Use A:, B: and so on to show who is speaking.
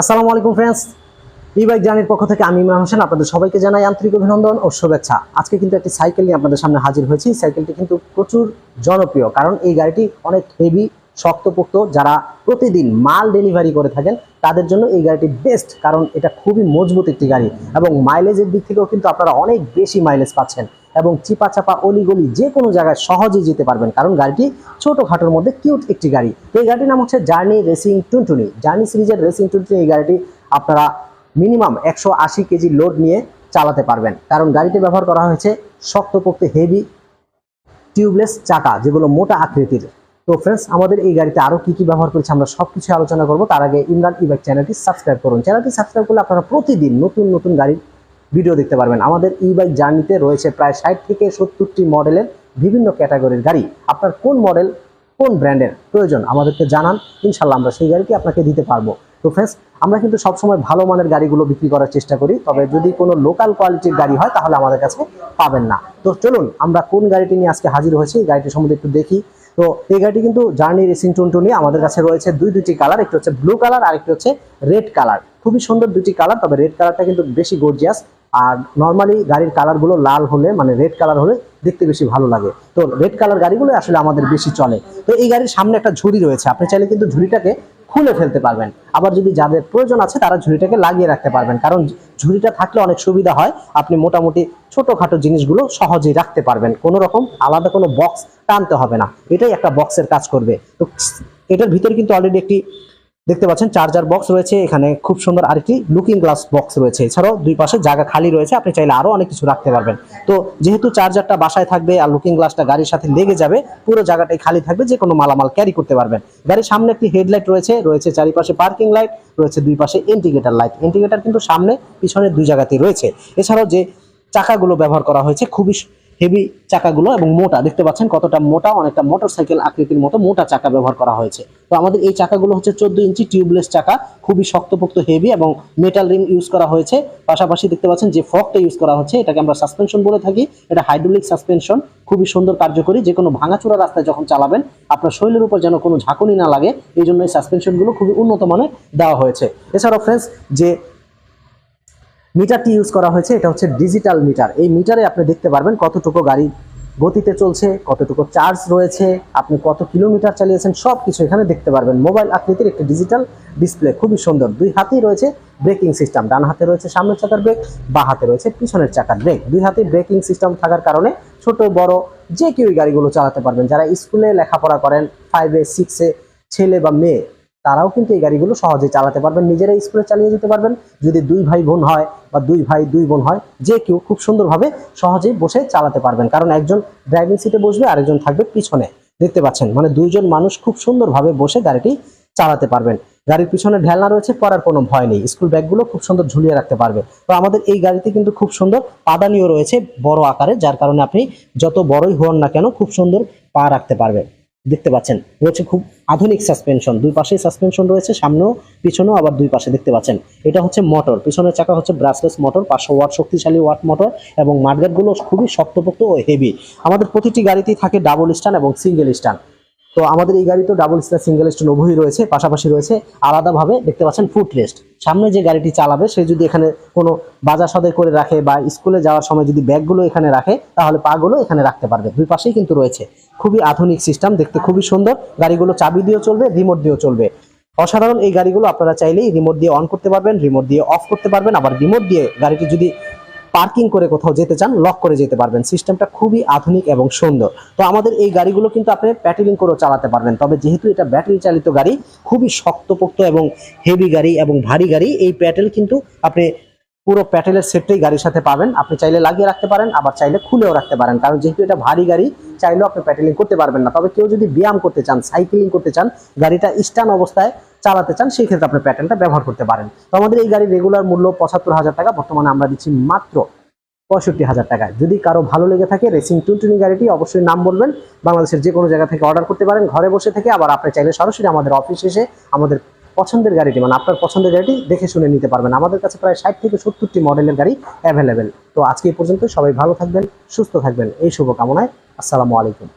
A: আসসালামু আলাইকুম ফ্রেন্ডস ই বাইক জার্নির পক্ষ থেকে আমি ইমরান হোসেন। আপনাদের সবাইকে জানাই আন্তরিক অভিনন্দন ও শুভেচ্ছা। আজকে কিন্তু একটি সাইকেল নিয়ে আপনাদের সামনে হাজির হয়েছি। সাইকেলটি কিন্তু প্রচুর জনপ্রিয়, কারণ এই গাড়িটি অনেক হেভি শক্তপোক্ত, যারা প্রতিদিন মাল ডেলিভারি করে থাকেন, তাদের জন্য এই গাড়িটি বেস্ট কারণ এটা খুবই মজবুত একটি গাড়ি এবং মাইলেজের দিক থেকেও কিন্তু আপনারা অনেক বেশি মাইলেজ পাচ্ছেন এবং চিপা চাপা অলিগলি যে কোনো জায়গায় সহজেই যেতে পারবেন, কারণ গাড়িটি ছোটোখাটোর মধ্যে কিউট একটি গাড়ি। তো এই গাড়িটির নাম হচ্ছে জার্নি রেসিং টুনটুনি জার্নি সিরিজের রেসিং টুনটুনি এই গাড়িটি আপনারা মিনিমাম একশো আশি কেজি লোড নিয়ে চালাতে পারবেন। কারণ গাড়িতে ব্যবহার করা হয়েছে শক্তপোক্ত হেভি টিউবলেস চাকা, যেগুলো মোটা আকৃতির। তো ফ্রেন্ডস আমাদের এই গাড়িতে আরও কী কী ব্যবহার করেছে আমরা সব কিছু আলোচনা করব। তার আগে ইমরান ইবাইক চ্যানেলটি সাবস্ক্রাইব করুন। চ্যানেলটি সাবস্ক্রাইব করলে আপনারা প্রতিদিন নতুন নতুন গাড়ির ভিডিও দেখতে পারবেন। আমাদের ই বাইক জার্নিতে রয়েছে প্রায় ষাট থেকে সত্তরটি মডেলের বিভিন্ন ক্যাটাগরির গাড়ি। আপনার কোন মডেল কোন ব্র্যান্ডের প্রয়োজন আমাদেরকে জানান। ইনশাল্লাহ আমরা সেই গাড়িটি আপনাকে দিতে পারব। তো ফ্রেন্ডস আমরা কিন্তু সবসময় ভালো মানের গাড়িগুলো বিক্রি করার চেষ্টা করি। তবে যদি কোনো লোকাল কোয়ালিটির গাড়ি হয়, তাহলে আমাদের কাছে পাবেন না। তো চলুন, আমরা কোন গাড়িটি নিয়ে আজকে হাজির হয়েছি গাড়িটি সম্বন্ধে একটু দেখি। তো এই গাড়িটি কিন্তু জার্নি রেসিং টুনটুনি আমাদের কাছে রয়েছে দুই দুটি কালার, একটি হচ্ছে ব্লু কালার আর একটি হচ্ছে রেড কালার। খুবই সুন্দর দুটি কালার, তবে রেড কালারটা কিন্তু বেশি গর্জিয়াস আর নর্মালি গাড়ির কালারগুলো লাল হলে মানে রেড কালার হলে দেখতে বেশি ভালো লাগে। তো রেড কালার গাড়িগুলো আসলে আমাদের বেশি চলে। তো এই গাড়ির সামনে একটা ঝুড়ি রয়েছে, আপনি চাইলে কিন্তু ঝুড়িটাকে খুলে ফেলতে পারবেন। আবার যদি যাদের প্রয়োজন আছে, তারা ঝুড়িটাকে লাগিয়ে রাখতে পারবেন। কারণ ঝুড়িটা থাকলে অনেক সুবিধা হয়। আপনি মোটামুটি ছোটোখাটো জিনিসগুলো সহজেই রাখতে পারবেন। কোনো রকম আলাদা কোনো বক্স টানতে হবে না। এটাই একটা বক্সের কাজ করবে। তো এটার ভিতরে কিন্তু অলরেডি একটি দেখতে পাচ্ছেন চার্জার বক্স রয়েছে এখানে, খুব সুন্দর আরেকটি লুকিং গ্লাস বক্স রয়েছে। এছাড়াও দুই পাশে জায়গা খালি রয়েছে, আপনি চাইলে আরও অনেক কিছু রাখতে পারবেন। তো যেহেতু চার্জারটা বাসায় থাকবে আর লুকিং গ্লাসটা গাড়ির সাথে লেগে যাবে, পুরো জায়গাটাই খালি থাকবে যে কোনো মালামাল ক্যারি করতে পারবেন। গাড়ির সামনে একটি হেডলাইট রয়েছে রয়েছে চারিপাশে পার্কিং লাইট রয়েছে দুই পাশে ইন্ডিকেটার লাইট ইন্ডিকেটার কিন্তু সামনে, পিছনে দুই জায়গাতেই রয়েছে। এছাড়াও যে চাকাগুলো ব্যবহার করা হয়েছে, খুবই হেভি চাকাগুলো এবং মোটা। দেখতে পাচ্ছেন কতটা মোটা, অনেকটা মোটরসাইকেল আকৃতির মতো মোটা চাকা ব্যবহার করা হয়েছে। তো আমাদের এই চাকাগুলো হচ্ছে চোদ্দ ইঞ্চি টিউবলেস চাকা, খুবই শক্তপোক্ত হেভি এবং মেটাল রিং ইউজ করা হয়েছে। পাশাপাশি দেখতে পাচ্ছেন যে ফ্রকটা ইউজ করা হচ্ছে, এটাকে আমরা সাসপেনশন বলে থাকি। এটা হাইড্রোলিক সাসপেনশন খুবই সুন্দর কার্যকরী। যে কোনো ভাঙাচোরা রাস্তায় যখন চালাবেন, আপনার শরীরের উপর যেন কোনো ঝাঁকুনি না লাগে, এই জন্য এই সাসপেনশনগুলো খুবই উন্নত মানের দেওয়া হয়েছে। এছাড়াও ফ্রেন্ডস যে মিটারটি ইউজ করা হয়েছে? এটা হচ্ছে ডিজিটাল মিটার এই মিটারে আপনি দেখতে পারবেন কতটুকু গাড়ি গতিতে চলছে, কতটুকু চার্জ রয়েছে, আপনি কত কিলোমিটার চালিয়েছেন সব কিছু এখানে দেখতে পারবেন। মোবাইল আকৃতির একটি ডিজিটাল ডিসপ্লে খুবই সুন্দর। দুই হাতেই রয়েছে ব্রেকিং সিস্টেম ডান হাতে রয়েছে সামনের চাকার ব্রেক বা হাতে রয়েছে পিছনের চাকার ব্রেক দুই হাতে ব্রেকিং সিস্টেম থাকার কারণে ছোট, বড় যে কেউ গাড়িগুলো চালাতে পারবেন। যারা স্কুলে লেখাপড়া করেন ফাইভে সিক্সে ছেলে বা মেয়ে তারাও কিন্তু এই গাড়িগুলো সহজে চালাতে পারবেন, নিজেরাই স্কুলে চালিয়ে যেতে পারবেন। যদি দুই ভাই বোন হয় বা দুই ভাই, দুই বোন হয়, যে কেউ খুব সুন্দরভাবে সহজেই বসে চালাতে পারবেন। কারণ একজন ড্রাইভিং সিটে বসবে, আরেকজন থাকবে পিছনে। দেখতে পাচ্ছেন মানে দুইজন মানুষ খুব সুন্দরভাবে বসে গাড়িটি চালাতে পারবেন। গাড়ির পিছনে ঢেলনা রয়েছে পড়ার কোনো ভয় নেই। স্কুল ব্যাগগুলো খুব সুন্দর ঝুলিয়ে রাখতে পারবে। তো আমাদের এই গাড়িতে কিন্তু খুব সুন্দর পাদানিও রয়েছে, বড় আকারে, যার কারণে আপনি যত বড়ই হন না কেন খুব সুন্দর পা রাখতে পারবেন। দেখতে পাচ্ছেন। রয়েছে খুব আধুনিক সাসপেনশন দুই পাশেই সাসপেনশন রয়েছে, সামনেও, পিছনেও আবার দুই পাশে দেখতে পাচ্ছেন। এটা হচ্ছে মোটর পিছনের চাকা হচ্ছে ব্রাসলেস মোটর পাঁচশো ওয়াট শক্তিশালী ওয়াট মোটর এবং মাঠগাটগুলো খুবই শক্তপোক্ত ও হেভি আমাদের প্রতিটি গাড়িতেই থাকে ডাবল স্ট্যান্ড এবং সিঙ্গেল স্ট্যান্ড তো আমাদের এই গাড়ি তো ডাবল স্ট্যান্ড সিঙ্গেল স্ট্যান্ড উভয়ই রয়েছে, পাশাপাশি রয়েছে আলাদাভাবে দেখতে পাচ্ছেন ফুট রেস্ট সামনে যে গাড়িটি চালাবে, সে যদি এখানে কোনো বাজার সদাই করে রাখে বা স্কুলে যাওয়ার সময় যদি ব্যাগগুলো এখানে রাখে, তাহলে পাগুলো এখানে রাখতে পারবে। দুই পাশেই কিন্তু রয়েছে। খুবই আধুনিক সিস্টেম দেখতে খুবই সুন্দর। গাড়িগুলো চাবি দিয়েও চলবে রিমোট দিয়েও চলবে। অসাধারণ এই গাড়িগুলো আপনারা চাইলেই রিমোট দিয়ে অন করতে পারবেন রিমোট দিয়ে অফ করতে পারবেন। আবার রিমোট দিয়ে গাড়িটি যদি পার্কিং করে কোথাও যেতে চান, লক করে যেতে পারবেন। সিস্টেমটা খুবই আধুনিক এবং সুন্দর। তো আমাদের এই গাড়িগুলো কিন্তু আপনি প্যাটেলিং করেও চালাতে পারবেন। তবে যেহেতু এটা ব্যাটারি চালিত গাড়ি, খুবই শক্তপোক্ত এবং হেভি গাড়ি এবং ভারী গাড়ি, এই প্যাটেল কিন্তু আপনি পুরো প্যাটেলের সেটটাই গাড়ির সাথে পাবেন। আপনি চাইলে লাগিয়ে রাখতে পারেন, আবার চাইলে খুলেও রাখতে পারেন। কারণ যেহেতু এটা ভারী গাড়ি, চাইলেও আপনি প্যাটেলিং করতে পারবেন না। তবে কেউ যদি ব্যায়াম করতে চান সাইকেলিং করতে চান, গাড়িটা স্টান অবস্থায় চালাতে চান, সেই ক্ষেত্রে আপনি প্যাটেলটা ব্যবহার করতে পারেন। তো আমাদের এই গাড়ির রেগুলার মূল্য পঁচাত্তর হাজার টাকা, বর্তমানে আমরা দিচ্ছি মাত্র পঁয়ষট্টি হাজার টাকায়। যদি কারও ভালো লেগে থাকে রেসিং টুনটুনি গাড়িটি, অবশ্যই নাম বলবেন। বাংলাদেশের যে কোনো জায়গা থেকে অর্ডার করতে পারেন, ঘরে বসে থেকে আবার আপনি চাইলে সরাসরি আমাদের অফিস এসে আমাদের পছন্দের গাড়িটি মানে আপনার পছন্দের গাড়িটি দেখে শুনে নিতে পারবেন। আমাদের কাছে প্রায় ষাট থেকে সত্তরটি মডেলের গাড়ি অ্যাভেলেবেল তো আজকে এই পর্যন্ত সবাই ভালো থাকবেন, সুস্থ থাকবেন। এই শুভকামনায়, আসসালামু আলাইকুম।